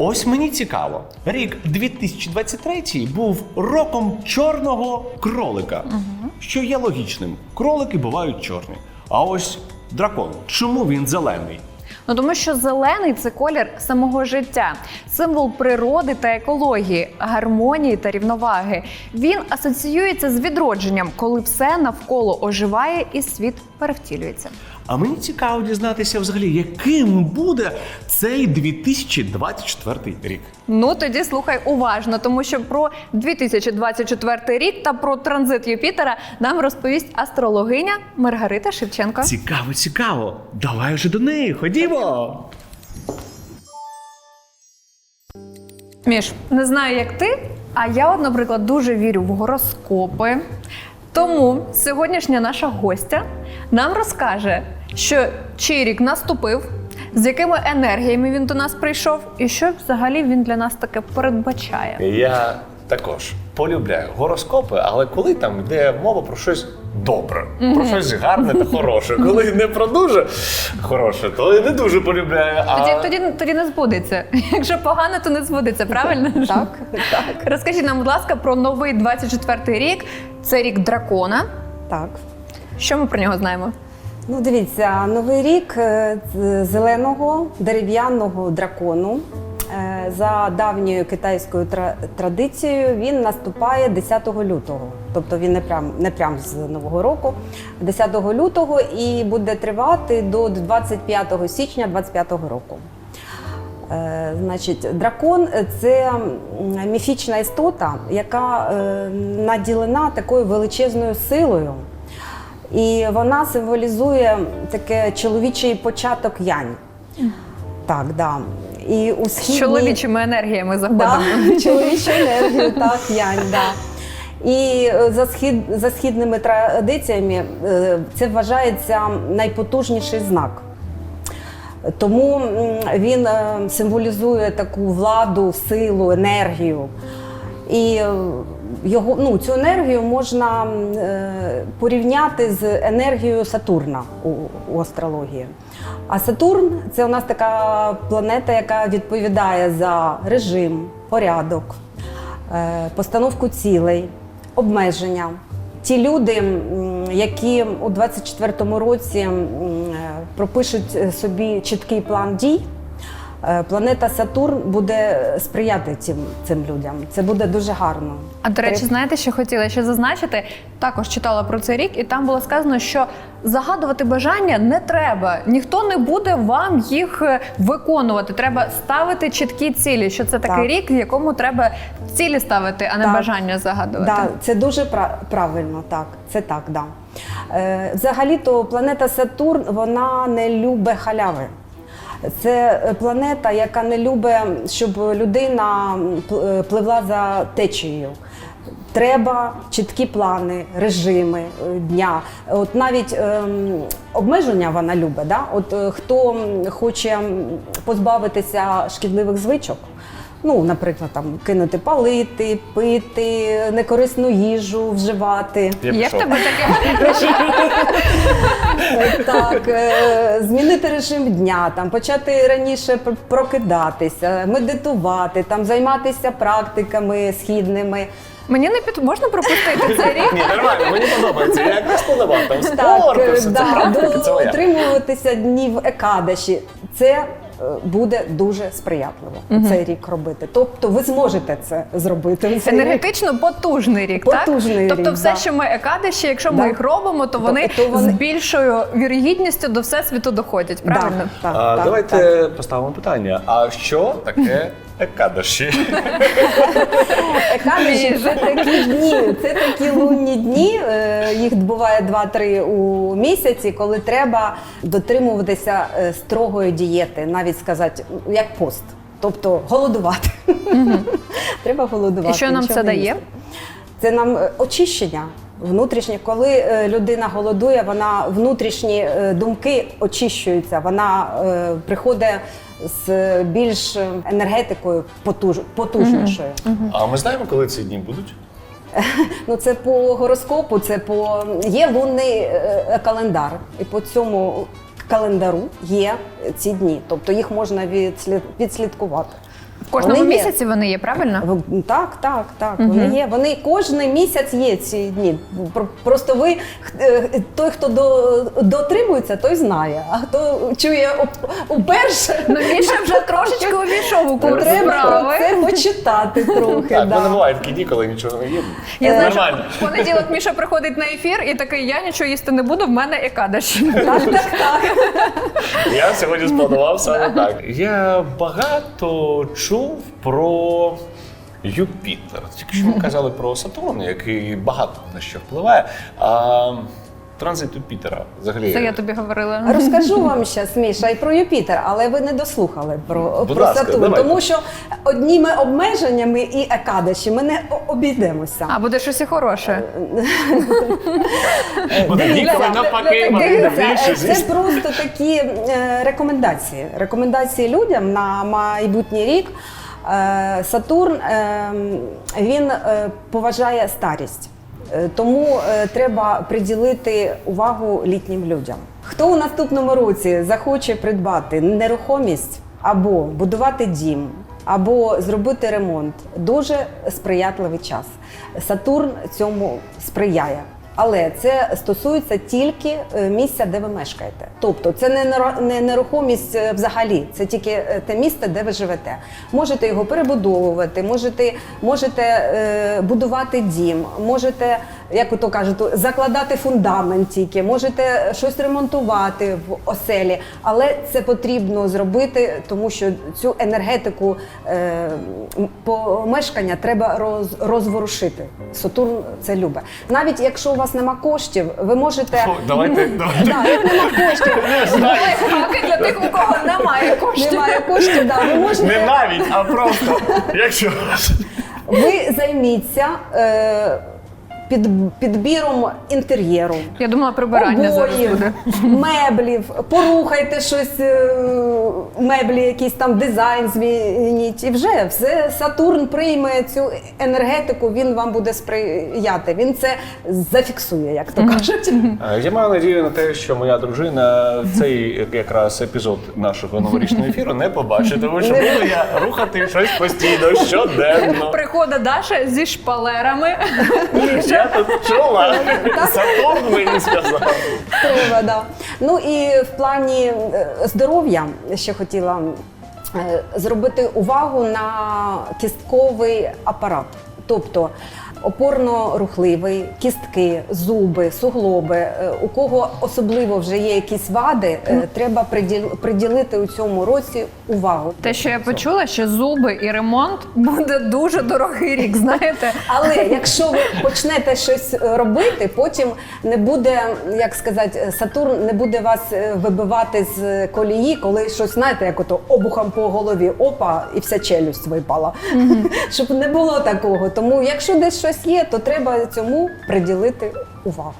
Ось мені цікаво. Рік 2023 був роком чорного кролика, що є логічним. Кролики бувають чорні. А ось дракон. Чому він зелений? Ну тому що зелений це колір самого життя, символ природи та екології, гармонії та рівноваги. Він асоціюється з відродженням, коли все навколо оживає і світ перевтілюється. А мені цікаво дізнатися взагалі, яким буде цей 2024 рік. Ну тоді слухай уважно, тому що про 2024 рік та про транзит Юпітера нам розповість астрологиня Маргарита Шевченко. Цікаво, цікаво. Давай вже до неї, ходімо. Міш, не знаю, як ти, а я, от, наприклад, дуже вірю в гороскопи. Тому сьогоднішня наша гостя нам розкаже, що чий рік наступив, з якими енергіями він до нас прийшов, і що взагалі він для нас таке передбачає. Я також полюбляю гороскопи, але коли там йде мова про щось добре, про щось гарне та хороше. Коли не про дуже хороше, то я не дуже полюбляю. А... Тоді, тоді, тоді не збудеться. Якщо погано, то не збудеться, правильно? Так, так, Розкажіть нам, будь ласка, про новий 24-й рік. Це рік дракона. так. Що ми про нього знаємо? Ну, дивіться, новий рік е, зеленого дерев'яного дракону. Е, За давньою китайською традицією він наступає 10 лютого, тобто він не прям не прям з нового року, 10 лютого і буде тривати до 25 січня 25 року. Е, Значить, дракон це міфічна істота, яка наділена такою величезною силою. І вона символізує таке чоловічий початок янь. Так, да. І у З чоловічими енергіями заходимо. Да, чоловічу енергію, так, янь, да. І е, за, схід, за східними традиціями е, це вважається найпотужніший знак. Тому він е, символізує таку владу, силу, енергію. І його, ну, цю енергію можна е, порівняти з енергією Сатурна у, у астрології. А Сатурн це у нас така планета, яка відповідає за режим, порядок, е, постановку цілей, обмеження. Ті люди, які у 24-му році е, пропишуть е, собі чіткий план дій, планета Сатурн буде сприяти цим, цим людям. Це буде дуже гарно. А до речі, знаєте, що хотіла ще зазначити? Також читала про цей рік, і там було сказано, що загадувати бажання не треба. Ніхто не буде вам їх е, виконувати. Треба ставити чіткі цілі. Що це такий Так. рік, в якому треба цілі ставити, а не Так. бажання загадувати. Да, це дуже пра- правильно, так. Це так, да. Е, взагалі-то планета Сатурн вона не любить халяви. Це планета, яка не любить, щоб людина е, пливла за течією. Треба чіткі плани, режими е, дня. От навіть ем, обмеження вона любить. Да? От е, хто хоче позбавитися шкідливих звичок, ну, наприклад, там кинути палити, пити, некорисну їжу вживати. Я Є в пішов. тебе таке? Так, е, змінити режим дня, там почати раніше пр- прокидатися, медитувати, там займатися практиками східними. Мені не під можна пропустити цей рік. Ні, нормально, мені подобається. Я якраз планував там Так, спорт, е, все це да, практика, це моя. дотримуватися днів екадаші. Це буде дуже сприятливо цей рік робити. Тобто ви зможете це зробити. Цей енергетично рік. Потужний рік, Потужний так? рік, Тобто, все, да. що ми екадиші, якщо ми їх робимо, то вони, то вони- з більшою вірогідністю до всесвіту доходять. Да, Правильно? так, А, так, давайте так. поставимо питання: а що таке екадаші? Екадаші це такі дні, це такі лунні дні. е, Їх буває 2-3 у місяці, коли треба дотримуватися е, строгої дієти, навіть сказати, як пост. Тобто голодувати. Треба голодувати. І що нам це дає? Це нам е, очищення. Внутрішнє, коли людина голодує, вона внутрішні думки очищуються. Вона приходить з більш енергетикою потуж, потужнішою. А ми знаємо, коли ці дні будуть? Ну це по гороскопу, це по є лунний е, календар, і по цьому календару є ці дні. Тобто їх можна відслід, відслідкувати. В кожному Вони є. місяці вони є, правильно? В- Так, так, так. Вони є. Вони кожен місяць є ці дні. Просто ви е, той, хто до, дотримується, той знає. А хто чує уперше, Ну, Міша вже трошечки увійшов у курс треба про це почитати трохи. Так, мене да. такі дні, коли нічого не їм. Я знаю, що в понеділок Міша приходить на ефір і такий, я нічого їсти не буду, в мене екадаш. Так, так, так. Я сьогодні спланував саме так. Я багато чув про Юпітер. Тільки що ми казали про Сатурн, який багато на що впливає. А транзит Юпітера взагалі. Це я тобі говорила. Розкажу вам зараз, Міша, і про Юпітер, але ви не дослухали про, Будь про ласка, Сатурн, давайте. тому що одніми обмеженнями і екадаші ми не обійдемося. А буде щось і хороше. Буде дні, навпаки Дивіться, е, це просто такі е, рекомендації. Рекомендації людям на майбутній рік. Е, Сатурн е, він е, поважає старість. Е, Тому е, треба приділити увагу літнім людям. Хто у наступному році захоче придбати нерухомість або будувати дім, або зробити ремонт, дуже сприятливий час. Сатурн цьому сприяє. Але це стосується тільки е, місця, де ви мешкаєте. Тобто це не нерухомість е, взагалі, це тільки е, те місце, де ви живете. Можете його перебудовувати, можете, можете будувати дім, можете, як то кажуть, закладати фундамент тільки, можете щось ремонтувати в оселі, але це потрібно зробити, тому що цю енергетику е, помешкання треба роз, розворушити. Сатурн це любить. Навіть якщо у вас нема коштів, ви можете Фу, Давайте, давайте. Да, як нема коштів, Лайфхаки для тих, у кого немає коштів. немає коштів, да, ви Не навіть, а просто. Якщо. ви займіться. Е, під, підбіром інтер'єру, Я думала, прибирання зараз буде. меблів, порухайте щось, е, меблі, якийсь там дизайн змініть. І вже все Сатурн прийме цю енергетику, він вам буде сприяти. Він це зафіксує, як то кажуть. Е, Я маю надію на те, що моя дружина цей якраз епізод нашого новорічного ефіру не побачить, тому що буду я рухати щось постійно, щоденно. Приходить Даша зі шпалерами. Я тут чула. Сатурн мені сказав. Треба, да. Ну і в плані е, здоров'я ще хотіла е, зробити увагу на кістковий апарат. Тобто опорно-рухливий, кістки, зуби, суглоби. Е, У кого особливо вже є якісь вади, е, треба приділ- приділити у цьому році увагу. Те, що я почула, що зуби і ремонт буде дуже дорогий рік, знаєте. Але якщо ви почнете щось е, робити, потім не буде, як сказати, Сатурн не буде вас вибивати з колії, коли щось знаєте, як ото обухом по голові, опа, і вся челюсть випала. Щоб не було такого. Тому, якщо десь щось є, то треба цьому приділити увагу.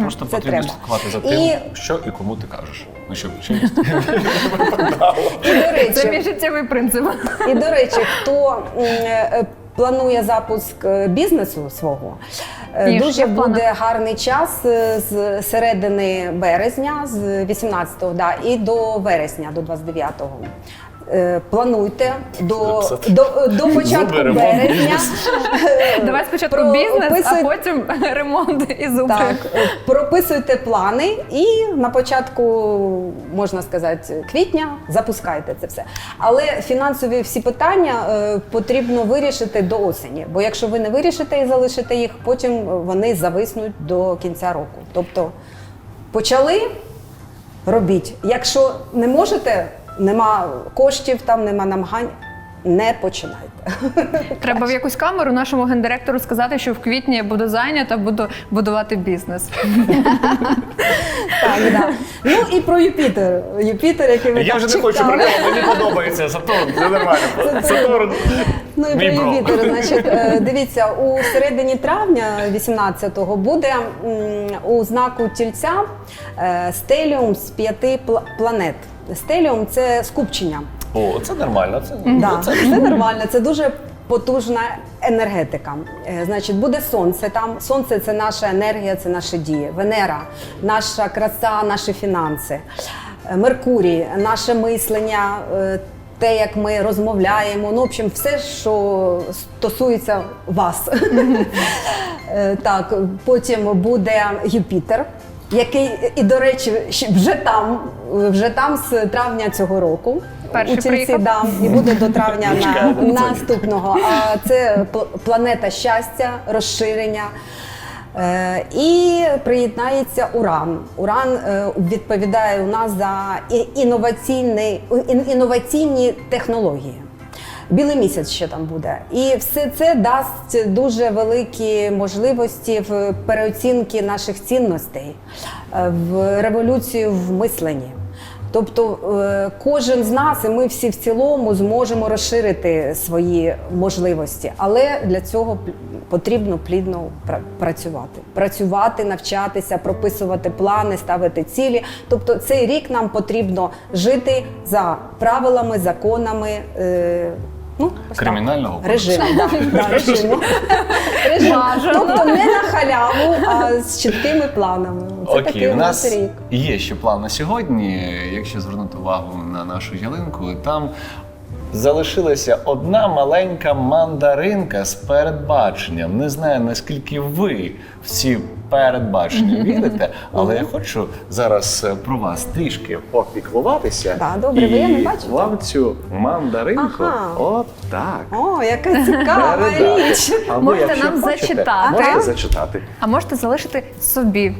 Просто Це потрібно треба. слідкувати за І- тим, що і кому ти кажеш. Ну що, ще І до Це речі, мій життєвий принцип. І до речі, хто м, е, планує запуск е, бізнесу свого, е, дуже в планах. буде гарний час е, з середини березня, з 18-го, да, і до вересня, до 29-го. Е, Плануйте до, до, до початку Зуби, березня. Давай спочатку Про- бізнес, а потім ремонт і зуби. Так, е, прописуйте плани і на початку, можна сказати, квітня запускайте це все. Але фінансові всі питання е, потрібно вирішити до осені. Бо якщо ви не вирішите і залишите їх, потім вони зависнуть до кінця року. Тобто почали, робіть. Якщо не можете, нема коштів, там нема намагань, не починайте. Треба в якусь камеру нашому гендиректору сказати, що в квітні я буду зайнята, буду будувати бізнес. Так, да. Ну і про Юпітер. Юпітер, який ви Я так вже не хочу про нього, мені подобається Сатурн, це нормально. Сатурн. Ну і Мій про. Юпітер, значить, е, дивіться, у середині травня 18-го буде м, у знаку тільця е, стеліум з п'яти пла- планет. Стеліум це скупчення. О, це нормально. Це, Да, це це нормально, це дуже потужна енергетика. Е, Значить, буде сонце там. Сонце це наша енергія, це наші дії. Венера, наша краса, наші фінанси. Е, Меркурій, наше мислення. е, те, як ми розмовляємо. Ну, в общем, все, що стосується вас. Е, Так, потім буде Юпітер. Який і до речі, вже там, вже там з травня цього року. Перший у Тільці, да, і буде до травня на, наступного. А це планета щастя, розширення. Е, І приєднається Уран. Уран е, відповідає у нас за і- інноваційний, ін- інноваційні технології. Білий місяць ще там буде. І все це дасть дуже великі можливості в переоцінки наших цінностей, е, в революцію в мисленні. Тобто е, кожен з нас, і ми всі в цілому зможемо розширити свої можливості, але для цього потрібно плідно працювати. Працювати, навчатися, прописувати плани, ставити цілі. Тобто цей рік нам потрібно жити за правилами, законами. Ну, ось так. Кримінального режиму, да, да, режиму. Режим. Бажано. Тобто не на халяву, а з чіткими планами. Це такий Окей, у нас нас рік. є ще план на сьогодні. Якщо звернути увагу на нашу ялинку, там залишилася одна маленька мандаринка з передбаченням. Не знаю наскільки ви в ці передбачення вірите, але я хочу зараз е, про вас трішки попіклуватися. Да, добре, ви я не і бачу. Вам цю мандаринку Ага. от так. О, яка цікава передати. річ. А ви, Можете якщо нам хочете, зачитати. Можете зачитати. А можете залишити собі.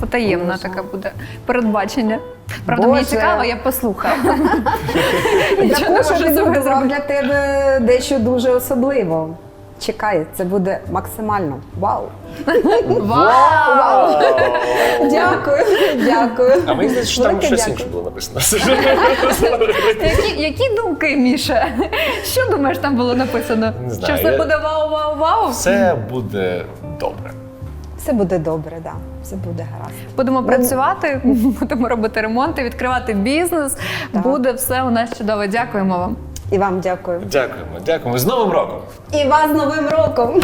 Потаємна Боже. така буде передбачення. Правда, мені Боже. цікаво, я послухаю. Нічого не Також можу я з собою підготував зробити. для тебе дещо дуже особливо. Чекай, це буде максимально. Вау! Вау! Дякую, дякую. А мені здається, що там Велике щось дякую. інше було написано. Які, які думки, Міша? Що думаєш, там було написано? Не Що все я- буде вау-вау-вау? Все буде добре. Все буде добре, да. Все буде гаразд. Будемо працювати, будемо робити ремонти, відкривати бізнес. Так. Буде все у нас чудово. Дякуємо вам. І вам дякую. Дякуємо, дякуємо. З Новим роком! І вас з Новим роком!